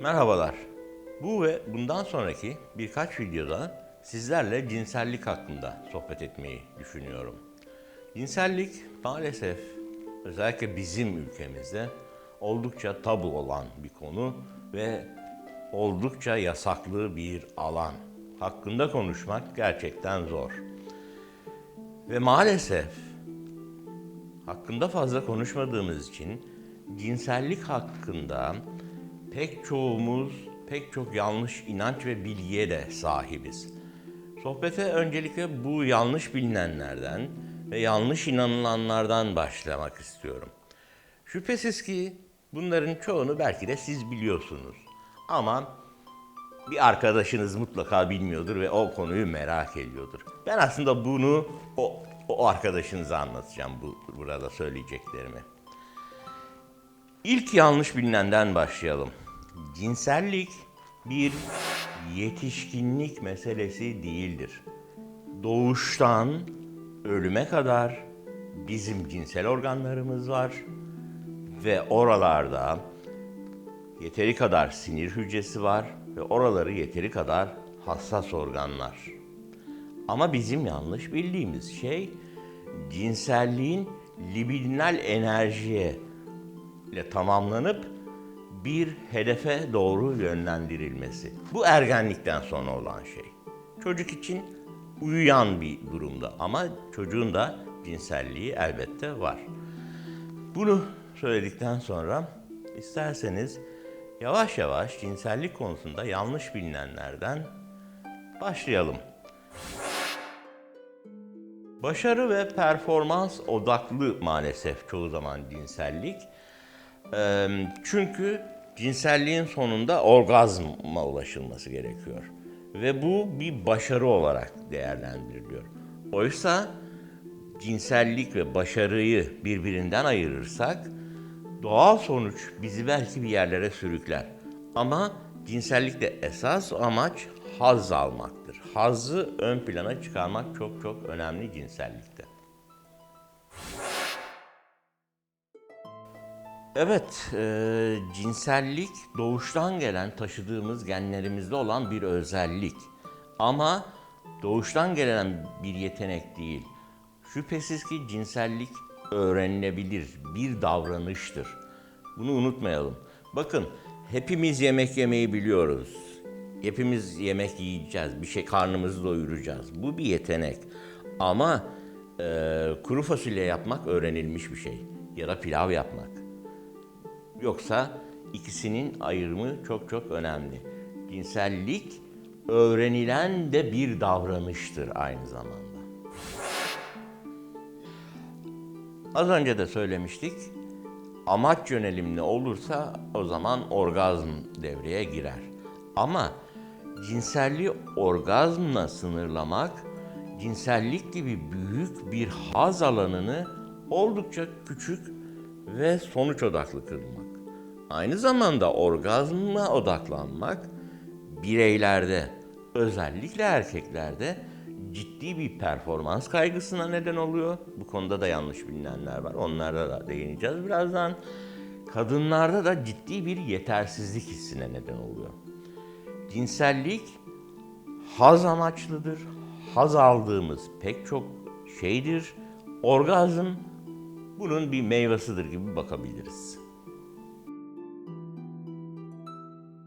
Merhabalar. Bu ve bundan sonraki birkaç videoda sizlerle cinsellik hakkında sohbet etmeyi düşünüyorum. Cinsellik maalesef özellikle bizim ülkemizde oldukça tabu olan bir konu ve oldukça yasaklı bir alan. Hakkında konuşmak gerçekten zor. Ve maalesef hakkında fazla konuşmadığımız için cinsellik hakkında pek çoğumuz pek çok yanlış inanç ve bilgiye de sahibiz. Sohbete öncelikle bu yanlış bilinenlerden ve yanlış inanılanlardan başlamak istiyorum. Şüphesiz ki bunların çoğunu belki de siz biliyorsunuz. Ama bir arkadaşınız mutlaka bilmiyordur ve o konuyu merak ediyordur. Ben aslında bunu o, o arkadaşınıza anlatacağım bu burada söyleyeceklerimi. İlk yanlış bilinenden başlayalım. Cinsellik bir yetişkinlik meselesi değildir. Doğuştan ölüme kadar bizim cinsel organlarımız var ve oralarda yeteri kadar sinir hücresi var ve oraları yeteri kadar hassas organlar. Ama bizim yanlış bildiğimiz şey cinselliğin libidinal enerjiye ile tamamlanıp bir hedefe doğru yönlendirilmesi. Bu ergenlikten sonra olan şey. Çocuk için uyuyan bir durumda ama çocuğun da cinselliği elbette var. Bunu söyledikten sonra isterseniz yavaş yavaş cinsellik konusunda yanlış bilinenlerden başlayalım. Başarı ve performans odaklı maalesef çoğu zaman cinsellik. Çünkü cinselliğin sonunda orgazma ulaşılması gerekiyor. Ve bu bir başarı olarak değerlendiriliyor. Oysa cinsellik ve başarıyı birbirinden ayırırsak doğal sonuç bizi belki bir yerlere sürükler. Ama cinsellikte esas amaç haz almaktır. Hazzı ön plana çıkarmak çok çok önemli cinsellikte. Evet, e, cinsellik doğuştan gelen, taşıdığımız genlerimizde olan bir özellik. Ama doğuştan gelen bir yetenek değil. Şüphesiz ki cinsellik öğrenilebilir, bir davranıştır. Bunu unutmayalım. Bakın, hepimiz yemek yemeyi biliyoruz. Hepimiz yemek yiyeceğiz, bir şey karnımızı doyuracağız. Bu bir yetenek. Ama e, kuru fasulye yapmak öğrenilmiş bir şey. Ya da pilav yapmak. Yoksa ikisinin ayrımı çok çok önemli. Cinsellik öğrenilen de bir davranıştır aynı zamanda. Az önce de söylemiştik. Amaç yönelimli olursa o zaman orgazm devreye girer. Ama cinselliği orgazmla sınırlamak, cinsellik gibi büyük bir haz alanını oldukça küçük ve sonuç odaklı kılmak. Aynı zamanda orgazma odaklanmak bireylerde, özellikle erkeklerde ciddi bir performans kaygısına neden oluyor. Bu konuda da yanlış bilinenler var. Onlara da değineceğiz birazdan. Kadınlarda da ciddi bir yetersizlik hissine neden oluyor. Cinsellik haz amaçlıdır. Haz aldığımız pek çok şeydir. Orgazm bunun bir meyvesidir gibi bakabiliriz.